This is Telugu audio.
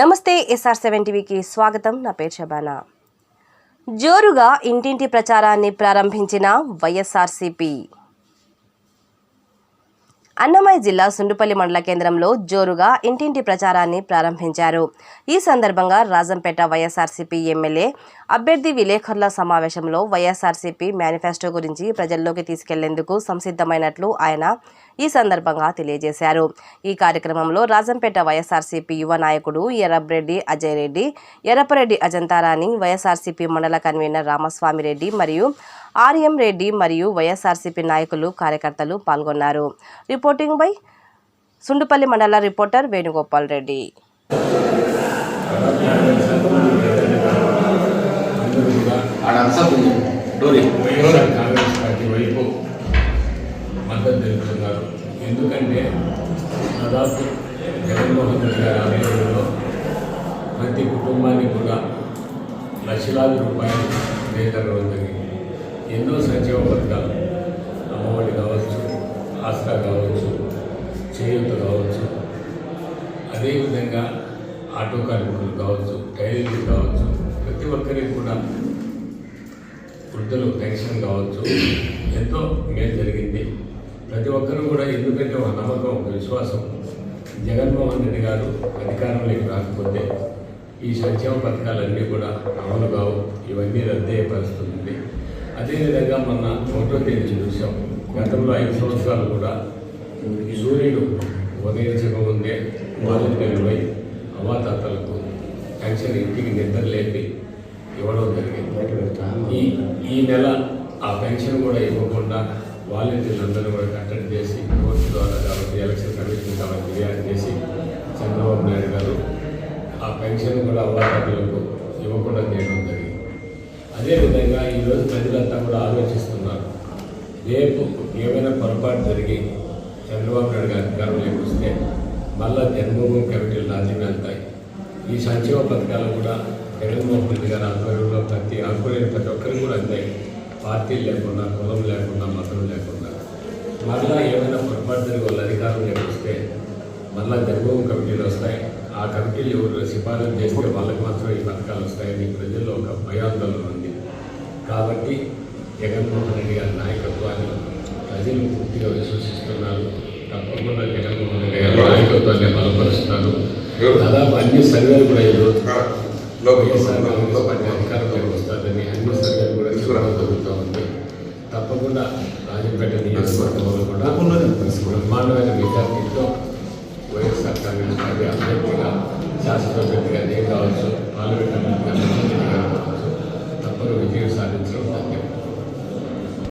నమస్తే ఎస్ఆర్ సెవెన్ టీవీకి స్వాగతం. నా పేరు శబానా జోరుగా ఇంటింటి ప్రచారాన్ని ప్రారంభించిన వైఎస్ఆర్సీపీ అన్నమయ్య జిల్లా సుండుపల్లి మండల కేంద్రంలో జోరుగా ఇంటింటి ప్రచారాన్ని ప్రారంభించారు. ఈ సందర్భంగా రాజంపేట వైఎస్ఆర్సీపీ ఎమ్మెల్యే అభ్యర్థి విలేకరుల సమావేశంలో వైఎస్ఆర్సీపీ మేనిఫెస్టో గురించి ప్రజల్లోకి తీసుకెళ్ళేందుకు సంసిద్ధమైనట్లు ఆయన ఈ సందర్భంగా తెలియజేశారు. ఈ కార్యక్రమంలో రాజంపేట వైఎస్ఆర్సీపీ యువ నాయకుడు ఎర్రబ్రెడ్డి అజయ్ రెడ్డి ఎర్రపరెడ్డి అజంతారాణి వైఎస్ఆర్సీపీ మండల కన్వీనర్ రామస్వామిరెడ్డి మరియు ఆర్ఎం రెడ్డి మరియు వైఎస్ఆర్సీపీ నాయకులు కార్యకర్తలు పాల్గొన్నారు. రిపోర్టింగ్ బై సుండుపల్లి మండల రిపోర్టర్ వేణుగోపాల్ రెడ్డి. కాంగ్రెస్ పార్టీ వైపు మద్దతు తెలుపుతున్నారు ఎందుకంటే దాదాపు జగన్మోహన్ రెడ్డి గారి ఆధ్వర్యంలో ప్రతి కుటుంబానికి కూడా లక్షలాది రూపాయలు వేతనం ఎన్నో సంక్షేమ పథకాలు అమ్మఒడి కావచ్చు ఆస్కా కావచ్చు చేయూత కావచ్చు అదేవిధంగా ఆటో కార్మికులు కావచ్చు టైలర్లు కావచ్చు ప్రతి ఒక్కరికి కూడా వృద్ధులు పెన్షన్ కావచ్చు ఎంతో మేలు జరిగింది. ప్రతి ఒక్కరూ కూడా ఎందుకంటే ఒక నమ్మకం ఒక విశ్వాసం జగన్మోహన్ రెడ్డి గారు అధికారంలోకి రాకపోతే ఈ సంక్షేమ పథకాలన్నీ కూడా అమలు కావు. ఇవన్నీ రద్దయ్యే పరిస్థితి ఉంది అదేవిధంగా మొన్న ఫోటో తేదీ చూసాం. గతంలో ఐదు సంవత్సరాలు కూడా సూర్యుడు ఉదయించకముందే వాలంటీర్లపై అవాతాతలకు పెన్షన్ ఇంటికి నిద్ర లేపి ఇవ్వడం జరిగింది. ఈ ఈ నెల ఆ పెన్షన్ కూడా ఇవ్వకుండా వాలంటీర్లందరూ కూడా కట్టడి చేసి కోర్టు ద్వారా కాబట్టి ఎలక్షన్ కమిషన్ కాబట్టి ఫిర్యాదు చేసి చంద్రబాబు నాయుడు గారు ఆ పెన్షన్ కూడా అవ్వాలకు ఇవ్వకుండా చేయడం జరిగింది. అదేవిధంగా ఈరోజు ప్రజలంతా కూడా ఆలోచిస్తున్నారు. రేపు ఏమైనా పొరపాటు జరిగి చంద్రబాబు నాయుడు గారి అధికారంలోకి వస్తే మళ్ళా జన్మభూమి కమిటీలు రాజ్యం వెళ్తాయి. ఈ సంక్షేమ పథకాలు కూడా జగన్మోహన్ రెడ్డి గారి ఆధ్వర్యంలో ప్రతి అనుకునే ప్రతి ఒక్కరికి కూడా అందాయి. పార్టీలు లేకుండా కులం లేకుండా మతం లేకుండా. మళ్ళా ఏమైనా పొరపాటు జరిగి వాళ్ళ అధికారంలోకి వస్తే మళ్ళా జన్మభూమి కమిటీలు వస్తాయి. ఆ కమిటీలు ఎవరు సిఫారసు చేస్తే వాళ్ళకి మాత్రం ఈ పథకాలు వస్తాయని ప్రజల్లో ఒక భయాందోళన ఉంది. కాబట్టి జగన్మోహన్ రెడ్డి గారి నాయకత్వాన్ని ప్రజలు పూర్తిగా విశ్వసిస్తున్నారు. తప్పకుండా జగన్మోహన్ రెడ్డి గారి నాయకత్వాన్ని బలపరుస్తున్నారు. దాదాపు అన్ని సర్వేలు కూడా ఈరోజు అధికారంలోకి వస్తుందని అన్ని సర్వేలు కూడా జరుగుతూ ఉంది. తప్పకుండా రాజంపేట నియోజకవర్గంలో కూడా బ్రహ్మాండమైన మెజార్టీతో వైఎస్ఆర్ కాంగ్రెస్ పార్టీ శాసనసభ్యుడిగా నేను కావచ్చు